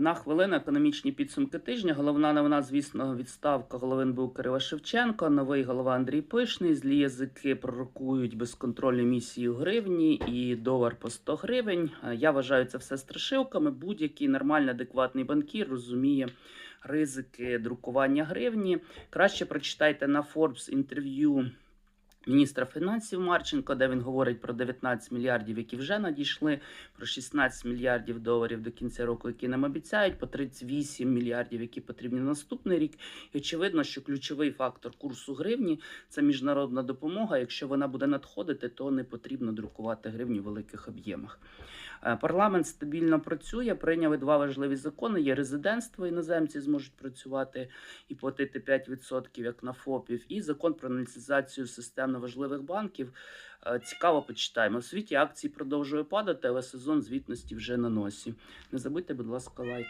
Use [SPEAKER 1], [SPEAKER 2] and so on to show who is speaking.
[SPEAKER 1] На хвилину економічні підсумки тижня. Головна новина, звісно, відставка голови НБУ Кирила Шевченка. Новий голова Андрій Пишний. Злі язики пророкують безконтрольну місію гривні і долар по 100 гривень. Я вважаю це все страшилками. Будь-який нормальний, адекватний банкір розуміє ризики друкування гривні. Краще прочитайте на Forbes інтерв'ю. Міністра фінансів Марченко, де він говорить про 19 мільярдів, які вже надійшли, про 16 мільярдів доларів до кінця року, які нам обіцяють, по 38 мільярдів, які потрібні на наступний рік. І очевидно, що ключовий фактор курсу гривні це міжнародна допомога. Якщо вона буде надходити, то не потрібно друкувати гривні в великих об'ємах. Е, Парламент стабільно працює. Прийняли два важливі закони. Є резидентство, іноземці зможуть працювати і платити 5% як на ФОПів, і закон про націоналізацію системно важливих банків. Е, Цікаво почитаємо. В світі акції продовжує падати, але сезон звітності вже на носі. Не забудьте, будь ласка, лайк.